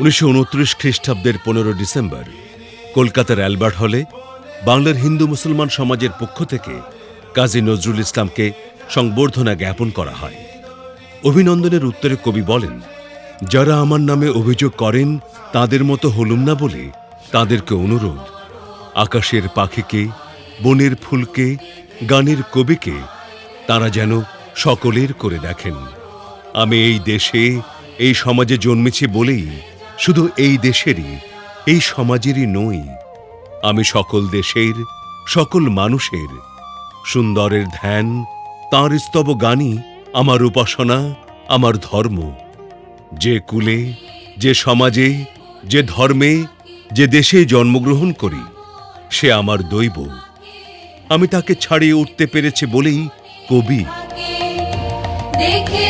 উনিশশো উনত্রিশ খ্রিস্টাব্দের পনেরো ডিসেম্বর, কলকাতার অ্যালবার্ট হলে বাংলার হিন্দু মুসলমান সমাজের পক্ষ থেকে কাজী নজরুল ইসলামকে সংবর্ধনা জ্ঞাপন করা হয়। অভিনন্দনের উত্তরে কবি বলেন, যারা আমার নামে অভিযোগ করেন, তাদের মতো হলুম না বলে তাদেরকে অনুরোধ, আকাশের পাখিকে, বনের ফুলকে, গানের কবিকে, তারা যেন সকলের করে দেখেন। আমি এই দেশে, এই সমাজে জন্মেছি বলেই শুধু এই দেশেরই, এই সমাজেরই নই। আমি সকল দেশের, সকল মানুষের, সুন্দরের ধ্যান, তাঁর স্তব গানই আমার উপাসনা, আমার ধর্ম। যে কুলে, যে সমাজে, যে ধর্মে, যে দেশে জন্মগ্রহণ করি, সে আমার দৈব। আমি তাকে ছাড়িয়ে উঠতে পেরেছি বলেই কবি দেখে